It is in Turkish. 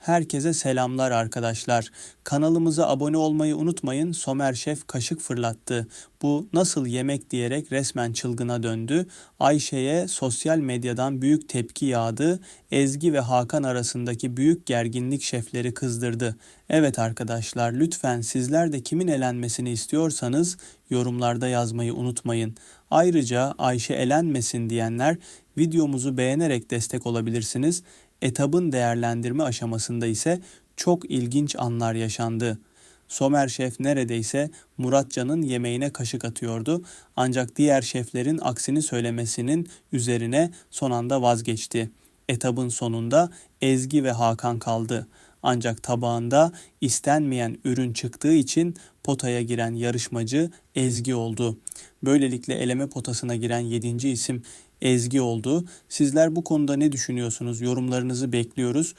Herkese selamlar arkadaşlar. Kanalımıza abone olmayı unutmayın. Somer Şef kaşık fırlattı. Bu nasıl yemek diyerek resmen çılgına döndü. Ayşe'ye sosyal medyadan büyük tepki yağdı. Ezgi ve Hakan arasındaki büyük gerginlik şefleri kızdırdı. Evet arkadaşlar lütfen sizler de kimin elenmesini istiyorsanız yorumlarda yazmayı unutmayın. Ayrıca Ayşe elenmesin diyenler videomuzu beğenerek destek olabilirsiniz. Etabın değerlendirme aşamasında ise çok ilginç anlar yaşandı. Somer Şef neredeyse Muratcan'ın yemeğine kaşık atıyordu ancak diğer şeflerin aksini söylemesinin üzerine son anda vazgeçti. Etabın sonunda Ezgi ve Hakan kaldı. Ancak tabağında istenmeyen ürün çıktığı için potaya giren yarışmacı Ezgi oldu. Böylelikle eleme potasına giren 7. isim Ezgi oldu. Sizler bu konuda ne düşünüyorsunuz? Yorumlarınızı bekliyoruz.